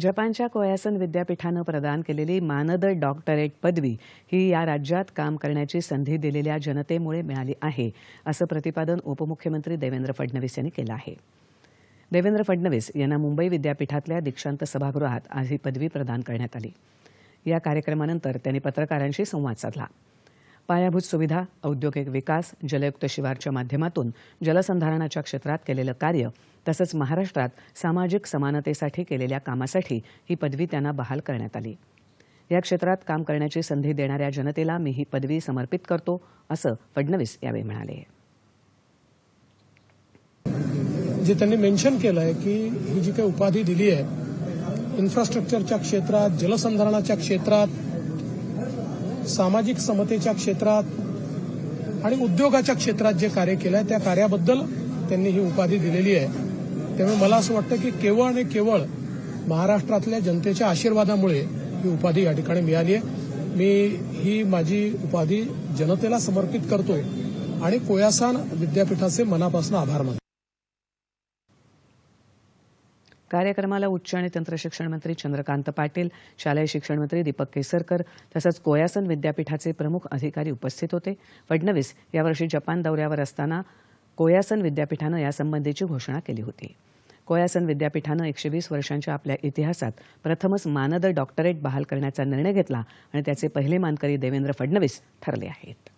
जपानच्या कोयासन विद्यापीठानं प्रदान केलेली मानद डॉक्टरेट पदवी ही या राज्यात काम करण्याची संधी दिलेल्या जनतेमुळे मिळाली आहे असं प्रतिपादन उपमुख्यमंत्री देवेंद्र फडणवीस यांनी केलं आहे. देवेंद्र फडणवीस यांना मुंबई विद्यापीठातल्या दीक्षांत सभागृहात आज ही पदवी प्रदान करण्यात आली. या कार्यक्रमानंतर त्यांनी पत्रकारांशी संवाद साधला. पायाभूत सुविधा औद्योगिक विकास जलयुक्त शिवारच्या माध्यमातून जलसंधारणाच्या क्षेत्रात केलेलं कार्य तसंच महाराष्ट्रात सामाजिक समानतेसाठी केलेल्या कामासाठी ही पदवी त्यांना बहाल करण्यात आली. या क्षेत्रात काम करण्याची संधी देणाऱ्या जनतेला मी ही पदवी समर्पित करतो असं फडणवीस यावेळी म्हणाले. जे त्यांनी मेन्शन केलं आहे की ही जी काही उपाधी दिली आहे इन्फ्रास्ट्रक्चरच्या क्षेत्रात जलसंधारणाच्या क्षेत्रात सामाजिक समतेच्या क्षेत्रात आणि उद्योगाच्या क्षेत्रात जे कार्य केलं आहे त्या कार्याबद्दल त्यांनी ही उपाधी दिलेली आहे. त्यामुळे मला असं वाटतं की केवळ आणि केवळ महाराष्ट्रातल्या जनतेच्या आशीर्वादामुळे ही उपाधी या ठिकाणी मिळाली आहे. मी ही माझी उपाधी जनतेला समर्पित करतोय आणि कोयासान विद्यापीठाचे मनापासून आभार मानतो. कार्यक्रमाला उच्च आणि तंत्रशिक्षण मंत्री चंद्रकांत पाटील शालेय शिक्षण मंत्री दीपक केसरकर तसंच कोयासन विद्यापीठाचे प्रमुख अधिकारी उपस्थित होते. फडणवीस यावर्षी जपान दौऱ्यावर असताना कोयासन विद्यापीठानं यासंबंधीची घोषणा केली होती. कोयासन विद्यापीठानं एकशे वीस वर्षांच्या आपल्या इतिहासात प्रथमच मानद डॉक्टरेट बहाल करण्याचा निर्णय घेतला आणि त्याचे पहिले मानकरी देवेंद्र फडणवीस ठरले आहेत.